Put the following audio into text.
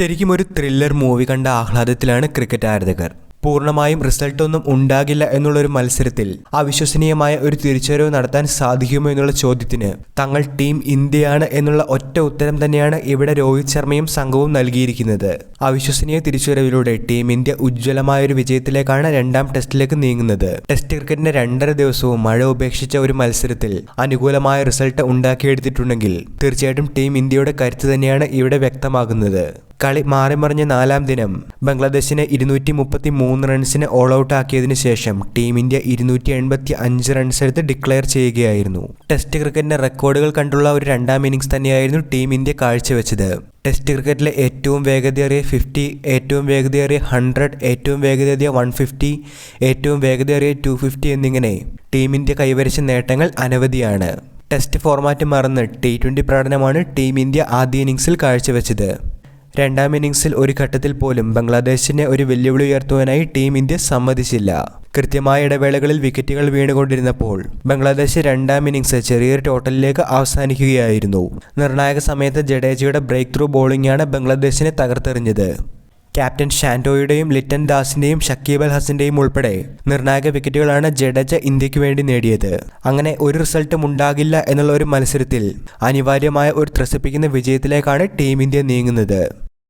ശരിക്കും ഒരു thriller movie കണ്ട ആഹ്ലാദത്തിലാണ് ക്രിക്കറ്റ് ആരാധകർ. പൂർണമായും റിസൾട്ടൊന്നും ഉണ്ടാകില്ല എന്നുള്ളൊരു മത്സരത്തിൽ അവിശ്വസനീയമായ ഒരു തിരിച്ചറിവ് നടത്താൻ സാധിക്കുമോ എന്നുള്ള ചോദ്യത്തിന് തങ്ങൾ ടീം ഇന്ത്യയാണ് എന്നുള്ള ഒറ്റ ഉത്തരം തന്നെയാണ് ഇവിടെ രോഹിത് ശർമ്മയും സംഘവും നൽകിയിരിക്കുന്നത്. അവിശ്വസനീയ തിരിച്ചുവരവിലൂടെ ടീം ഇന്ത്യ ഉജ്ജ്വലമായ ഒരു വിജയത്തിലേക്കാണ് രണ്ടാം ടെസ്റ്റിലേക്ക് നീങ്ങുന്നത്. ടെസ്റ്റ് ക്രിക്കറ്റിന്റെ രണ്ടര ദിവസവും മഴ ഉപേക്ഷിച്ച ഒരു മത്സരത്തിൽ അനുകൂലമായ റിസൾട്ട് ഉണ്ടാക്കിയെടുത്തിട്ടുണ്ടെങ്കിൽ തീർച്ചയായിട്ടും ടീം ഇന്ത്യയുടെ കരുത്ത് തന്നെയാണ് ഇവിടെ വ്യക്തമാകുന്നത്. കളി മാറിമറിഞ്ഞ നാലാം ദിനം ബംഗ്ലാദേശിനെ ഇരുന്നൂറ്റി മുപ്പത്തി മൂന്ന് റൺസിന് ഓൾ ഔട്ട് ആക്കിയതിനു ശേഷം ടീം ഇന്ത്യ ഇരുന്നൂറ്റി എൺപത്തി അഞ്ച് റൺസ് എടുത്ത് ഡിക്ലെയർ ചെയ്യുകയായിരുന്നു. ടെസ്റ്റ് ക്രിക്കറ്റിന്റെ റെക്കോർഡുകൾ കണ്ടുള്ള ഒരു രണ്ടാം ഇന്നിംഗ്സ് തന്നെയായിരുന്നു ടീം ഇന്ത്യ കാഴ്ചവെച്ചത്. ടെസ്റ്റ് ക്രിക്കറ്റിലെ ഏറ്റവും വേഗതയേറിയ ഫിഫ്റ്റി ഏറ്റവും വേഗതയേറിയ ഹൺഡ്രഡ് ഏറ്റവും വേഗതയേറിയ വൺ ഫിഫ്റ്റി ഏറ്റവും വേഗതയേറിയ ടു ഫിഫ്റ്റി എന്നിങ്ങനെ ടീം ഇന്ത്യ കൈവരിച്ച നേട്ടങ്ങൾ അനവധിയാണ്. ടെസ്റ്റ് ഫോർമാറ്റ് മറന്ന് ടി ട്വന്റി പ്രകടനമാണ് ടീം ഇന്ത്യ ആദ്യ ഇന്നിംഗ്സിൽ കാഴ്ചവെച്ചത്. രണ്ടാം ഇന്നിംഗ്സിൽ ഒരു ഘട്ടത്തിൽ പോലും ബംഗ്ലാദേശിനെ ഒരു വെല്ലുവിളി ഉയർത്തുവാനായി ടീം ഇന്ത്യ സമ്മതിച്ചില്ല. കൃത്യമായ ഇടവേളകളിൽ വിക്കറ്റുകൾ വീണുകൊണ്ടിരുന്നപ്പോൾ ബംഗ്ലാദേശ് രണ്ടാം ഇന്നിംഗ്സ് ചെറിയൊരു ടോട്ടലിലേക്ക് അവസാനിക്കുകയായിരുന്നു. നിർണായക സമയത്ത് ജഡേജയുടെ ബ്രേക്ക് ത്രൂ ബോളിംഗാണ് ബംഗ്ലാദേശിനെ തകർത്തെറിഞ്ഞത്. ക്യാപ്റ്റൻ ഷാൻഡോയുടെയും ലിറ്റൻ ദാസിന്റെയും ഷക്കീബ് അൽ ഹസന്റെയും ഉൾപ്പെടെ നിർണായക വിക്കറ്റുകളാണ് ജഡേജ ഇന്ത്യയ്ക്ക് വേണ്ടി നേടിയത്. അങ്ങനെ ഒരു റിസൾട്ടും ഉണ്ടാകില്ല എന്നുള്ള ഒരു മത്സരത്തിൽ അനിവാര്യമായ ഒരു ത്രസിപ്പിക്കുന്ന വിജയത്തിലേക്കാണ് ടീം ഇന്ത്യ നീങ്ങുന്നത്.